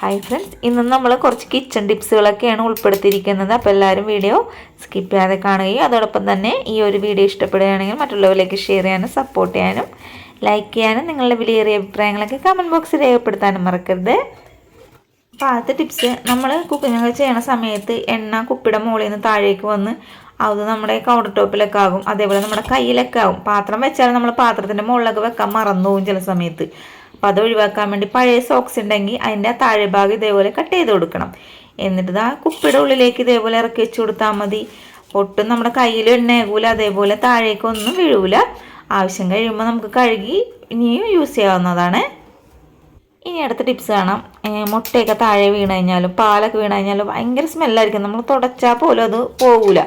Hi friends ഇന്ന് നമ്മൾ കുറച്ച് കിച്ചൺ ടിപ്സുകളൊക്കെയാണ് ഉൾപ്പെടുത്തിയിരിക്കുന്നത്. അപ്പോൾ എല്ലാവരും വീഡിയോ സ്കിപ്പ് ചെയ്യാതെ കാണുകയും അതോടൊപ്പം തന്നെ ഈ ഒരു വീഡിയോ ഇഷ്ടപ്പെടുകയാണെങ്കിൽ മറ്റുള്ളവരിലേക്ക് ഷെയർ ചെയ്യാനും സപ്പോർട്ട് ചെയ്യാനും ലൈക്ക് ചെയ്യാനും നിങ്ങളുടെ വിലയേറിയ അഭിപ്രായങ്ങളൊക്കെ കമന്റ് ബോക്സിൽ രേഖപ്പെടുത്താനും മറക്കരുത്. അപ്പോൾ ആദ്യത്തെ ടിപ്സ് നമ്മൾ കുക്കിങ്ങൊക്കെ ചെയ്യണ സമയത്ത് എണ്ണ കുപ്പിയുടെ മുകളിൽ നിന്ന് താഴേക്ക് വന്ന് അത് നമ്മുടെ കൗണ്ടർ ടോപ്പിലൊക്കെ ആകും. അതേപോലെ നമ്മുടെ കയ്യിലൊക്കെ ആകും. പാത്രം വെച്ചാൽ നമ്മൾ പാത്രത്തിന്റെ മുകളിലൊക്കെ വെക്കാൻ മറന്നു പോകും ചില സമയത്ത്. അപ്പോൾ അത് ഒഴിവാക്കാൻ വേണ്ടി പഴയ സോക്സ് ഉണ്ടെങ്കിൽ അതിന്റെ താഴെ ഭാഗം ഇതേപോലെ കട്ട് ചെയ്ത് കൊടുക്കണം. എന്നിട്ട് ആ കുപ്പിയുടെ ഉള്ളിലേക്ക് ഇതേപോലെ ഇറക്കി വെച്ച് കൊടുത്താൽ മതി. ഒട്ടും നമ്മുടെ കയ്യിൽ എണ്ണയാകൂല അതേപോലെ താഴേക്കൊന്നും വീഴൂല. ആവശ്യം കഴിയുമ്പോൾ നമുക്ക് കഴുകി ഇനിയും യൂസ് ചെയ്യാവുന്നതാണ്. ഇനി അടുത്ത ടിപ്സ് കാണാം. മുട്ടയൊക്കെ താഴെ വീണ് കഴിഞ്ഞാലും പാലൊക്കെ വീണ് കഴിഞ്ഞാലും ഭയങ്കര സ്മെല്ലായിരിക്കും നമ്മൾ തുടച്ചാൽ പോലും അത് പോകില്ല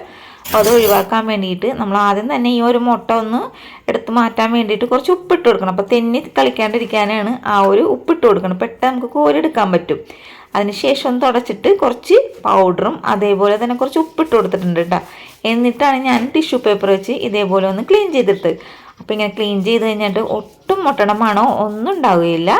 അപ്പോൾ അത് ഒഴിവാക്കാൻ വേണ്ടിയിട്ട് നമ്മൾ ആദ്യം തന്നെ ഈ ഒരു മുട്ട ഒന്ന് എടുത്ത് മാറ്റാൻ വേണ്ടിയിട്ട് കുറച്ച് ഉപ്പിട്ട് കൊടുക്കണം. അപ്പോൾ തെന്നി കളിക്കാണ്ടിരിക്കാനാണ് ആ ഒരു ഉപ്പിട്ട് കൊടുക്കണം. പെട്ടെന്ന് നമുക്ക് കോരിയെടുക്കാൻ പറ്റും. അതിനുശേഷം ഒന്ന് തുടച്ചിട്ട് കുറച്ച് പൗഡറും അതേപോലെ തന്നെ കുറച്ച് ഉപ്പിട്ട് കൊടുത്തിട്ടുണ്ട് കേട്ടോ. എന്നിട്ടാണ് ഞാൻ ടിഷ്യൂ പേപ്പർ വെച്ച് ഇതേപോലെ ഒന്ന് ക്ലീൻ ചെയ്തിട്ട് അപ്പോൾ ഇങ്ങനെ ക്ലീൻ ചെയ്ത് കഴിഞ്ഞിട്ട് ഒട്ടും മുട്ടയുടെ മണോ ഒന്നും ഉണ്ടാവുകയില്ല.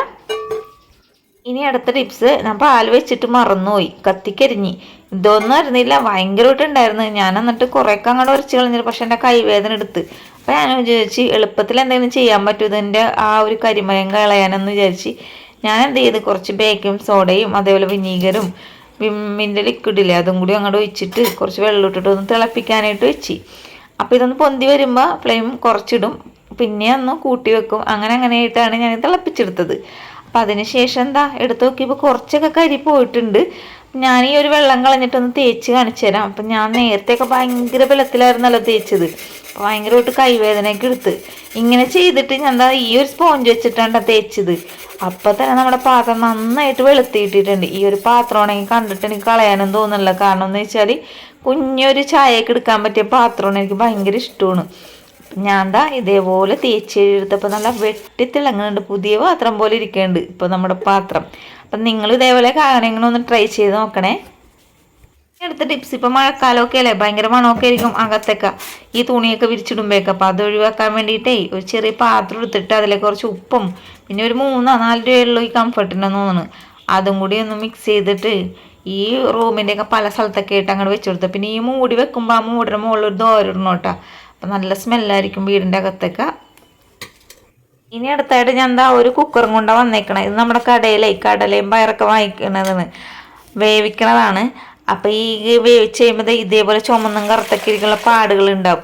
ഇനി അടുത്ത ടിപ്സ് ഞാൻ പാൽ വെച്ചിട്ട് മറന്നുപോയി. കത്തിക്കരിഞ്ഞി. ഇതൊന്നും അറിഞ്ഞില്ല ഭയങ്കരമായിട്ടുണ്ടായിരുന്നു ഞാൻ എന്നിട്ട് കുറേയൊക്കെ അങ്ങോട്ട് ഉരച്ച് കളഞ്ഞിട്ട് പക്ഷെ എന്റെ കൈവേദന എടുത്ത്. അപ്പോൾ ഞാൻ വിചാരിച്ച് എളുപ്പത്തിൽ എന്തെങ്കിലും ചെയ്യാൻ പറ്റും. ഇതിന്റെ ആ ഒരു കരിമയം കളയാനെന്ന് വിചാരിച്ച് ഞാൻ എന്ത് ചെയ്ത്? കുറച്ച് ബേക്കിംഗ് സോഡയും അതേപോലെ വിനീഗറും വിമ്മിന്റെ ലിക്വിഡില്ലേ അതും കൂടി അങ്ങോട്ട് ഒഴിച്ചിട്ട് കുറച്ച് വെള്ളം ഇട്ടിട്ട് ഒന്ന് തിളപ്പിക്കാനായിട്ട് വെച്ച്. അപ്പോൾ ഇതൊന്ന് പൊന്തി വരുമ്പോൾ ഫ്ലെയിം കുറച്ചിടും. പിന്നെ ഒന്ന് കൂട്ടി വെക്കും. അങ്ങനെ അങ്ങനെയായിട്ടാണ് ഞാൻ തിളപ്പിച്ചെടുത്തത്. അപ്പം അതിന് ശേഷം എന്താ എടുത്ത് നോക്കിയപ്പോൾ കുറച്ചൊക്കെ കരി പോയിട്ടുണ്ട്. ഞാൻ ഈ ഒരു വെള്ളം കളഞ്ഞിട്ടൊന്ന് തേച്ച് കാണിച്ചു തരാം. അപ്പം ഞാൻ നേരത്തെയൊക്കെ ഭയങ്കര ബലത്തിലായിരുന്നല്ലോ തേച്ചത്. അപ്പോൾ ഭയങ്കരമായിട്ട് കൈവേദനയൊക്കെ എടുത്ത്. ഇങ്ങനെ ചെയ്തിട്ട് ഞാൻ എന്താ ഈ ഒരു സ്പോഞ്ച് വെച്ചിട്ടാണ് തേച്ചത്. അപ്പം തന്നെ നമ്മുടെ പാത്രം നന്നായിട്ട് വെളുത്തിയിട്ടിട്ടുണ്ട്. ഈ ഒരു പാത്രമാണെങ്കിൽ കണ്ടിട്ട് എനിക്ക് കളയാനും തോന്നുന്നില്ല. കാരണം എന്ന് വെച്ചാൽ കുഞ്ഞൊരു ചായയൊക്കെ എടുക്കാൻ പറ്റിയ പാത്രമാണ് എനിക്ക് ഭയങ്കര ഇഷ്ടമാണ്. ഞാൻ ദാ ഇതേപോലെ തേച്ച് എടുത്തപ്പോൾ നല്ല വെട്ടി തിളങ്ങുന്നുണ്ട് പുതിയ പാത്രം പോലെ ഇരിക്കുന്നുണ്ട് ഇപ്പോൾ നമ്മുടെ പാത്രം. അപ്പം നിങ്ങൾ ഇതേപോലെ കാണണമെങ്കിൽ ഒന്ന് ട്രൈ ചെയ്ത് നോക്കണേ. എടുത്ത ടിപ്സ് ഇപ്പം മഴക്കാലമൊക്കെ അല്ലേ? ഭയങ്കര മണമൊക്കെ ആയിരിക്കും അകത്തൊക്കെ. ഈ തുണിയൊക്കെ വിരിച്ചിടുമ്പോഴേക്ക് അപ്പോൾ അത് ഒഴിവാക്കാൻ വേണ്ടിയിട്ടേ ഒരു ചെറിയ പാത്രം എടുത്തിട്ട് അതിലേക്ക് കുറച്ച് ഉപ്പും പിന്നെ ഒരു മൂന്നോ നാല് രൂപയുള്ളൂ ഈ കംഫർട്ടിനെന്ന് തോന്നുന്നു. അതും കൂടി ഒന്ന് മിക്സ് ചെയ്തിട്ട് ഈ റൂമിന്റെയൊക്കെ പല സ്ഥലത്തൊക്കെ ആയിട്ട് അങ്ങോട്ട് വെച്ചു കൊടുത്തു. പിന്നെ ഈ മൂടി വെക്കുമ്പോൾ ആ മൂടിന് മുകളിൽ ഒരു ദോരിടണം കേട്ടോ. അപ്പം നല്ല സ്മെല്ലായിരിക്കും വീടിന്റെ അകത്തൊക്കെ. ഇനി അടുത്തായിട്ട് ഞാൻ എന്താ ഒരു കുക്കറും കൊണ്ടാണ് വന്നേക്കണേ. ഇത് നമ്മുടെ കടയിലെ കടലയും പയറൊക്കെ വാങ്ങിക്കണതാണ്. വേവിക്കണതാണ്. അപ്പോൾ ഈ വേവിച്ച് കഴിയുമ്പോൾ ഇതേപോലെ ചുമന്നും കറുത്തൊക്കെ ഇരിക്കുന്ന പാടുകൾ ഉണ്ടാവും.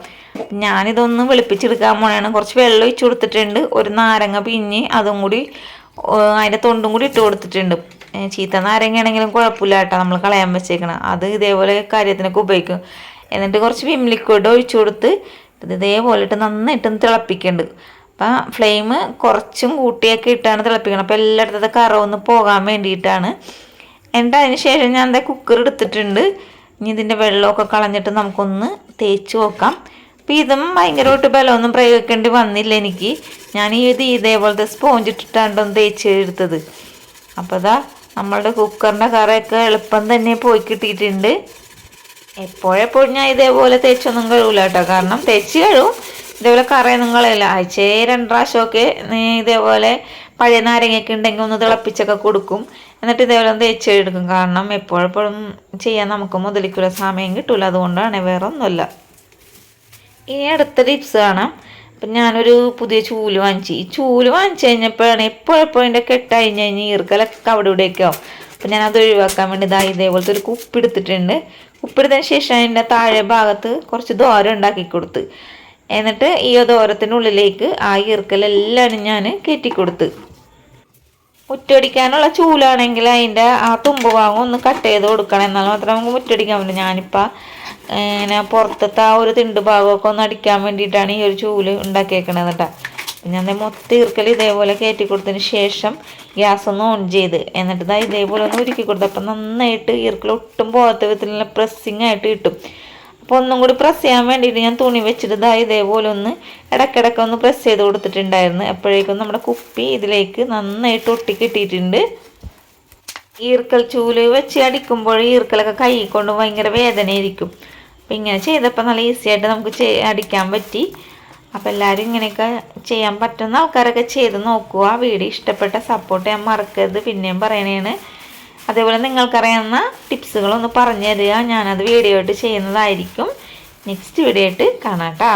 ഞാനിതൊന്ന് വെളുപ്പിച്ചെടുക്കാൻ പോണേണ്. കുറച്ച് വെള്ളം ഒഴിച്ചു കൊടുത്തിട്ടുണ്ട്. ഒരു നാരങ്ങ പിഞ്ഞ് അതും കൂടി അതിന്റെ തൊണ്ടും കൂടി ഇട്ട് കൊടുത്തിട്ടുണ്ട്. ചീത്ത നാരങ്ങയാണെങ്കിലും കുഴപ്പമില്ല കേട്ടോ നമ്മൾ കളയാൻ വെച്ചേക്കണം. അത് ഇതേപോലെ കാര്യത്തിനൊക്കെ ഉപയോഗിക്കും. എന്നിട്ട് കുറച്ച് വിം ലിക്വിഡ് ഒഴിച്ചു കൊടുത്ത് ഇത് ഇതേപോലെ ഇട്ട് നന്നായിട്ട് ഒന്ന് തിളപ്പിക്കുന്നുണ്ട് അപ്പം ഫ്ലെയിം കുറച്ചും കൂട്ടിയൊക്കെ ഇട്ടാണ് തിളപ്പിക്കണം അപ്പോൾ എല്ലായിടത്തത്തെ കറവൊന്ന് പോകാൻ വേണ്ടിയിട്ടാണ്. എന്നിട്ട് അതിന് ശേഷം ഞാൻ എന്താ കുക്കർ എടുത്തിട്ടുണ്ട്. ഇനി ഇതിന്റെ വെള്ളമൊക്കെ കളഞ്ഞിട്ട് നമുക്കൊന്ന് തേച്ച് നോക്കാം. അപ്പം ഇതും ഭയങ്കരമായിട്ട് ബലമൊന്നും പ്രയോഗിക്കേണ്ടി വന്നില്ല എനിക്ക്. ഞാൻ ഈ ഇത് ഇതേപോലത്തെ സ്പോഞ്ച് ഇട്ടിട്ടാണ്ടൊന്ന് തേച്ച് എടുത്തത്. അപ്പോൾ അതാ നമ്മളുടെ കുക്കറിന്റെ കറയൊക്കെ എളുപ്പം തന്നെ പോയി കിട്ടിയിട്ടുണ്ട്. എപ്പോഴെപ്പോഴും ഞാൻ ഇതേപോലെ തേച്ചൊന്നും കഴുകില്ല കേട്ടോ. കാരണം തേച്ച് കഴുകും ഇതേപോലെ കറയൊന്നും കളയില്ല ആഴ്ചയെ രണ്ട് പ്രാവശ്യമൊക്കെ ഇതേപോലെ പഴയ നാരങ്ങയൊക്കെ ഉണ്ടെങ്കിൽ ഒന്ന് തിളപ്പിച്ചൊക്കെ കൊടുക്കും. എന്നിട്ട് ഇതേപോലെ ഒന്ന് തേച്ച് എടുക്കും. കാരണം എപ്പോഴെപ്പോഴും ചെയ്യാൻ നമുക്ക് മുതലിക്കുള്ള സമയം കിട്ടില്ല അതുകൊണ്ടാണ് വേറെ ഒന്നുമില്ല. ഇനി അടുത്ത ടിപ്സ് കാണാം. അപ്പം ഞാനൊരു പുതിയ ചൂൽ വാങ്ങിച്ചു. ഈ ചൂൽ വാങ്ങിച്ചു കഴിഞ്ഞപ്പോഴാണ് എപ്പോഴെപ്പോഴും എന്റെ കെട്ടഴിഞ്ഞ് കഴിഞ്ഞ് ഈർക്കലൊക്കെ അവിടെ ഇവിടെയൊക്കെ ആവും. അപ്പം ഞാൻ അത് ഒഴിവാക്കാൻ വേണ്ടി ഇതാ ഇതേപോലത്തെ ഒരു കുപ്പി എടുത്തിട്ടുണ്ട്. കുപ്പി എടുത്തതിന് ശേഷം അതിന്റെ താഴെ ഭാഗത്ത് കുറച്ച് ദോരം ഉണ്ടാക്കി കൊടുത്ത്. എന്നിട്ട് ഈ ദോരത്തിനുള്ളിലേക്ക് ആ ഈർക്കലെല്ലാം ഞാൻ കയറ്റിക്കൊടുത്ത് മുറ്റടിക്കാനുള്ള ചൂലാണെങ്കിൽ അതിന്റെ ആ തുമ്പ് ഭാഗം ഒന്ന് കട്ട് ചെയ്ത് കൊടുക്കണം. എന്നാൽ മാത്രമേ നമുക്ക് മുറ്റടിക്കാൻ പറ്റും. ഞാനിപ്പോൾ ഇങ്ങനെ പുറത്തത്തെ ആ ഒരു തിണ്ട് ഭാഗമൊക്കെ ഒന്ന് അടിക്കാൻ വേണ്ടിയിട്ടാണ് ഈ ഒരു ചൂൽ ഉണ്ടാക്കിയേക്കണത് കേട്ടോ. ഞാൻ മൊത്തം ഈർക്കൽ ഇതേപോലെ കയറ്റി കൊടുത്തതിന് ശേഷം ഗ്യാസ് ഒന്ന് ഓൺ ചെയ്ത്. എന്നിട്ട് ഇതാ ഇതേപോലെ ഒന്ന് ഉരുക്കി കൊടുത്തു. അപ്പം നന്നായിട്ട് ഈർക്കൽ ഒട്ടും പോകാത്ത വിധത്തിലുള്ള പ്രസ്സിങ് ആയിട്ട് കിട്ടും. അപ്പോൾ ഒന്നും കൂടി പ്രസ് ചെയ്യാൻ വേണ്ടിയിട്ട് ഞാൻ തുണി വെച്ചിട്ട് ഇതാ ഇതേപോലെ ഒന്ന് ഇടയ്ക്കിടയ്ക്ക് ഒന്ന് പ്രസ് ചെയ്ത് കൊടുത്തിട്ടുണ്ടായിരുന്നു. അപ്പോഴേക്കും നമ്മുടെ കുപ്പി ഇതിലേക്ക് നന്നായിട്ട് ഒട്ടി കിട്ടിയിട്ടുണ്ട്. ഈർക്കൽ ചൂൽ വെച്ച് അടിക്കുമ്പോൾ ഈർക്കലൊക്കെ കൈ കൊണ്ട് ഭയങ്കര വേദനയായിരിക്കും. അപ്പം ഇങ്ങനെ ചെയ്തപ്പോൾ നല്ല ഈസി ആയിട്ട് നമുക്ക് അടിക്കാൻ പറ്റി. അപ്പോൾ എല്ലാവരും ഇങ്ങനെയൊക്കെ ചെയ്യാൻ പറ്റുന്ന ആൾക്കാരൊക്കെ ചെയ്ത് നോക്കുക വീഡിയോ ഇഷ്ടപ്പെട്ട സപ്പോർട്ട് ചെയ്യാൻ മറക്കരുത്. പിന്നെയും പറയണേണ്. അതേപോലെ നിങ്ങൾക്കറിയാവുന്ന ടിപ്സുകളൊന്ന് പറഞ്ഞു തരിക. ഞാനത് വീഡിയോ ആയിട്ട് ചെയ്യുന്നതായിരിക്കും. നെക്സ്റ്റ് വീഡിയോ ആയിട്ട് കാണാം കേട്ടോ